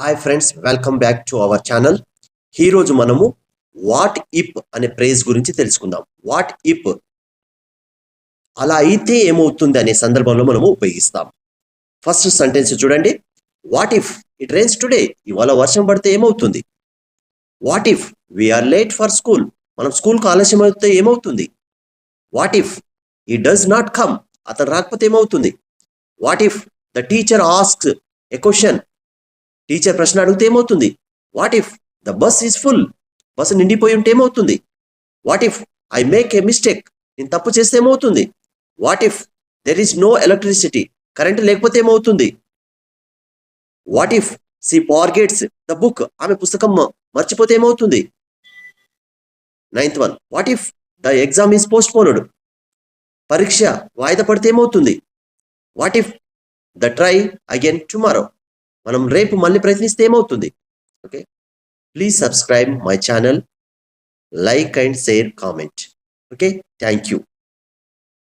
Hi friends welcome back to our channel ఈరోజు మనము what ఇప్ అనే ప్రేజ్ గురించి తెలుసుకుందాం. వాట్ ఇప్ అలా అయితే ఏమవుతుంది అనే సందర్భంలో మనము ఉపయోగిస్తాం. ఫస్ట్ సెంటెన్స్ చూడండి. What if it rains today ఇవాళ వర్షం పడితే ఏమవుతుంది? What if we're late for school మనం స్కూల్కి ఆలస్యం అయితే ఏమవుతుంది? What if he does not come అతను రాకపోతే ఏమవుతుంది? What if the teacher ask a question teacher ప్రశ్న అడిగితే ఏమవుతుంది? What if the bus is full bus నిండిపోయి ఉంటే ఏమవుతుంది? What if I make a mistake నేను తప్పు చేస్తే ఏమవుతుంది? What if there is no electricity current లేకపోతే ఏమవుతుంది? What if she forgets the book ఆమె పుస్తకం మర్చిపోతే ఏమవుతుంది? Ninth one what if the exam is postponed పరీక్ష వాయిదా పడితే ఏమవుతుంది? What if the try again tomorrow మనం రేపు మళ్ళీ ప్రయత్నిస్తే ఏమవుతుంది? Okay please subscribe my channel like and share comment okay thank you